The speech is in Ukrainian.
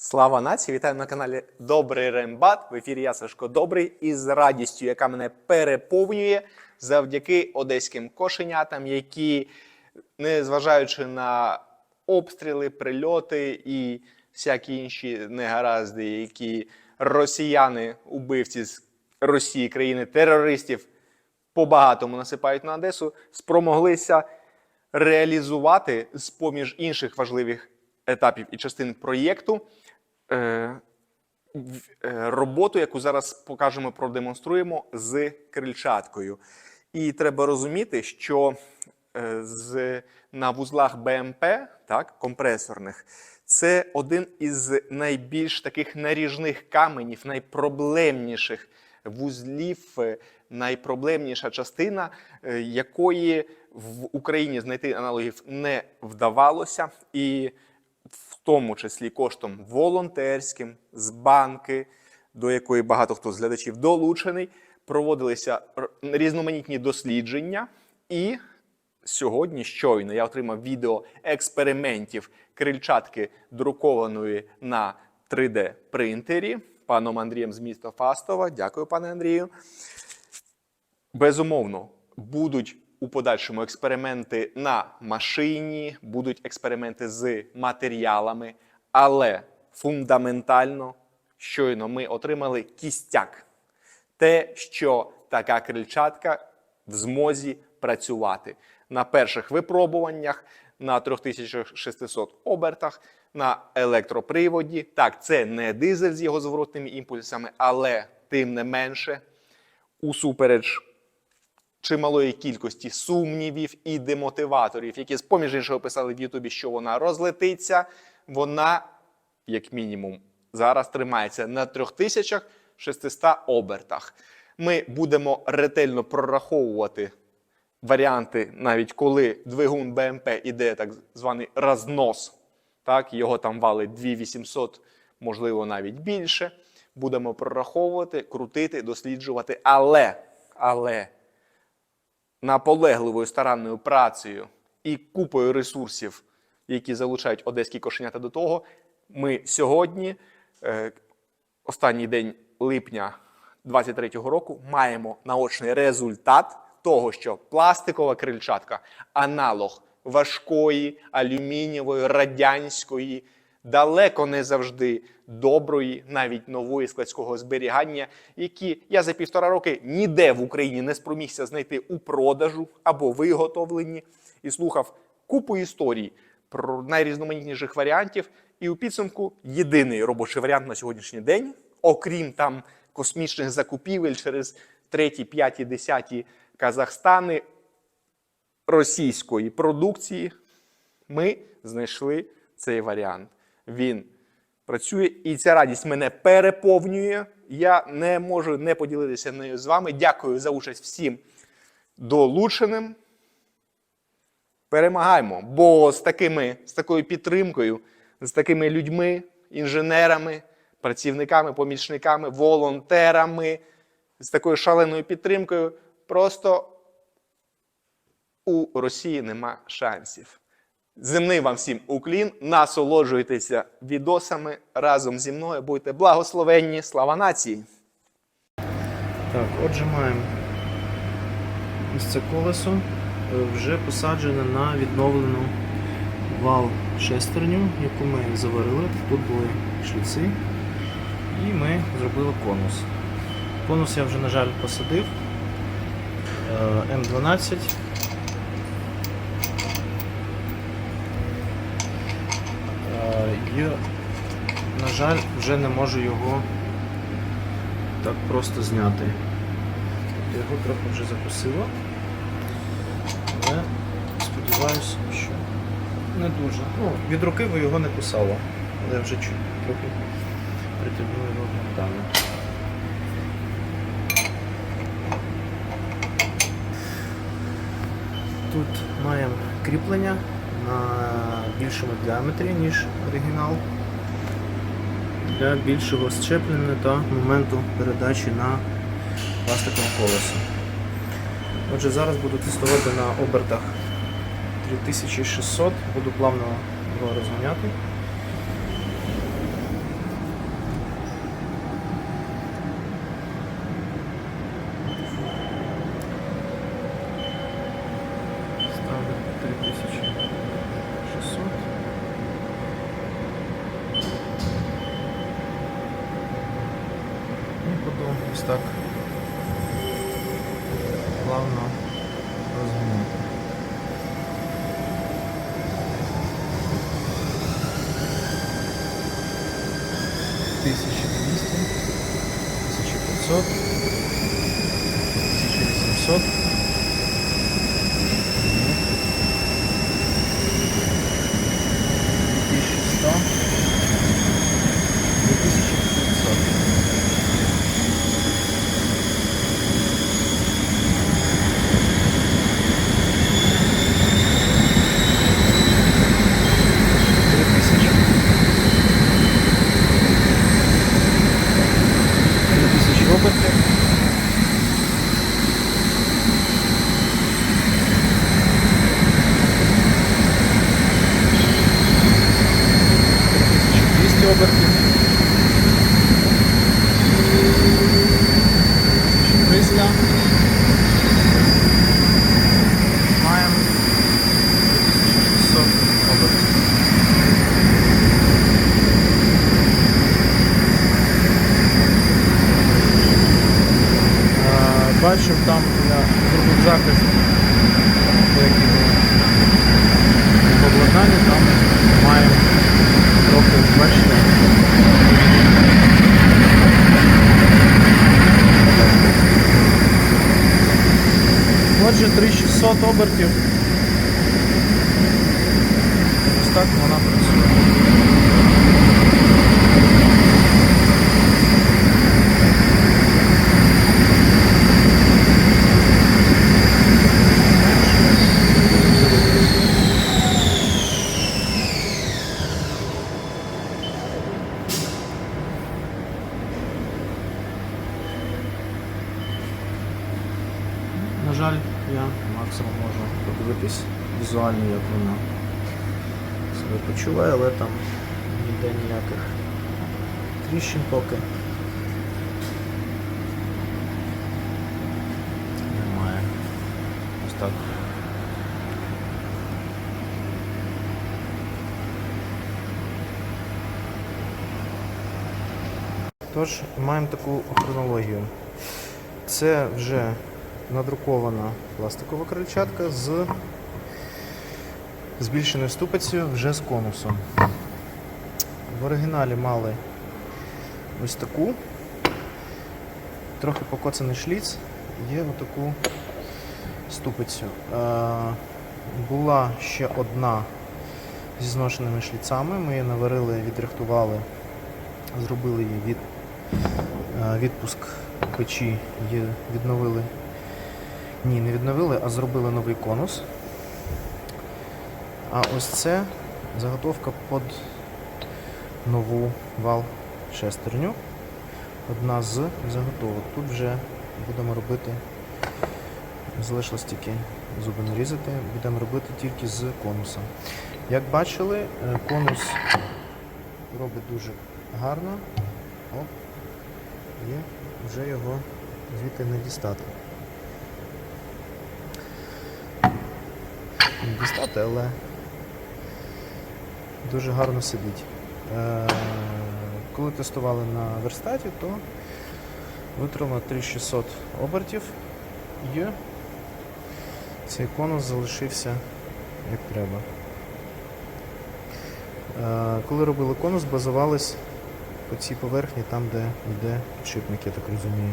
Слава нації! Вітаю на каналі Добрий Рембат. В ефірі я Сашко Добрий і з радістю, яка мене переповнює завдяки одеським кошенятам, які, незважаючи на обстріли, прильоти і всякі інші негаразди, які росіяни, убивці з Росії, країни терористів, по-багатому насипають на Одесу, спромоглися реалізувати з поміж інших важливих етапів і частин проєкту е, е, роботу, яку зараз покажемо, продемонструємо з крильчаткою. І треба розуміти, що е, з, на вузлах БМП, так, компресорних, це один із найбільш таких наріжних каменів, найпроблемніших вузлів, найпроблемніша частина, якої в Україні знайти аналогів не вдавалося, і тому числі коштом волонтерським з банки, до якої багато хто з глядачів долучений, проводилися різноманітні дослідження. І сьогодні щойно я отримав відео експериментів крильчатки друкованої на 3D принтері паном Андрієм з міста Фастова. Дякую, пане Андрію. Безумовно, будуть у подальшому експерименти на машині, будуть експерименти з матеріалами, але фундаментально щойно ми отримали кістяк. Те, що така крильчатка в змозі працювати на перших випробуваннях на 3600 обертах, на електроприводі. Так, це не дизель з його зворотними імпульсами, але тим не менше, усупереч чималої кількості сумнівів і демотиваторів, які з поміж іншого писали в Ютубі, що вона розлетиться, вона, як мінімум, зараз тримається на 3600 обертах. Ми будемо ретельно прораховувати варіанти, навіть коли двигун БМП іде так званий рознос, так, його там валить 2800, можливо, навіть більше. Будемо прораховувати, крутити, досліджувати, але, але наполегливою старанною працею і купою ресурсів, які залучають одеські кошенята до того, ми сьогодні, е, останній день липня 23-го року, маємо наочний результат того, що пластикова крильчатка аналог важкої, алюмінієвої, радянської, далеко не завжди доброї, навіть нової складського зберігання, які я за півтора роки ніде в Україні не спромігся знайти у продажу або виготовленні і слухав купу історій про найрізноманітніших варіантів. І у підсумку єдиний робочий варіант на сьогоднішній день, окрім там космічних закупівель через треті, п'яті, десяті Казахстани російської продукції, ми знайшли цей варіант. Він працює, і ця радість мене переповнює. Я не можу не поділитися нею з вами. Дякую за участь всім долученим. Перемагаємо, бо з, такими, з такою підтримкою, з такими людьми, інженерами, працівниками, помічниками, волонтерами, з такою шаленою підтримкою, просто у Росії нема шансів. Земний вам всім уклін, насолоджуйтеся відосами разом зі мною. Будьте благословенні, слава нації! Так, отже, маємо ось це колесо е, вже посаджене на відновлену вал шестерню, яку ми заварили. Тут були шліци. І ми зробили конус. Конус я вже, на жаль, посадив. Е, М12. І, на жаль, вже не можу його так просто зняти. Тобто його трохи вже закусило. Але сподіваюся, що не дуже. Ну, від руки ви його не кусало, але вже чуть трохи притягнули його гвинтами. Тут маємо кріплення на більшому діаметрі, ніж оригінал для більшого щеплення та моменту передачі на пластикове колесо. Отже, зараз буду тестувати на обертах 3600, буду плавно його розганяти. буду ось так плавно розгинати. Тисяча двісті, тисяча п'ятсот, тисяча вісімсот. Тисячі двісті обертів. Тисяча триста. Маємо 3600 обертів. Е, Бачив там я зробив захист деякі обладнання, там маємо трохи, бачите. Отже, 3600 обертів. Ось так вона працює. На жаль, я максимум можу подивитись візуально, як вона себе почуває, але там ніде ніяких тріщин поки. Немає. Ось так. Тож, маємо таку хронологію. Це вже надрукована пластикова крильчатка з збільшеною ступицею вже з конусом. В оригіналі мали ось таку, трохи покоцаний шліц, є отаку ступицю. Е, була ще одна зі зношеними шліцами. Ми її наварили, відрихтували, зробили її від, е, відпуск печі, її відновили. Ні, не відновили, а зробили новий конус. А ось це заготовка під нову вал шестерню. Одна з заготовок. Тут вже будемо робити, залишилось тільки зуби нарізати, будемо робити тільки з конуса. Як бачили, е, конус робить дуже гарно. Оп. І вже його звідти не дістати. Дістати, але дуже гарно сидить. Е, Коли тестували на верстаті, то витримало 3600 обертів і цей конус залишився як треба. Е, Коли робили конус, базувались по цій поверхні, там, де йде підшипник, я так розумію.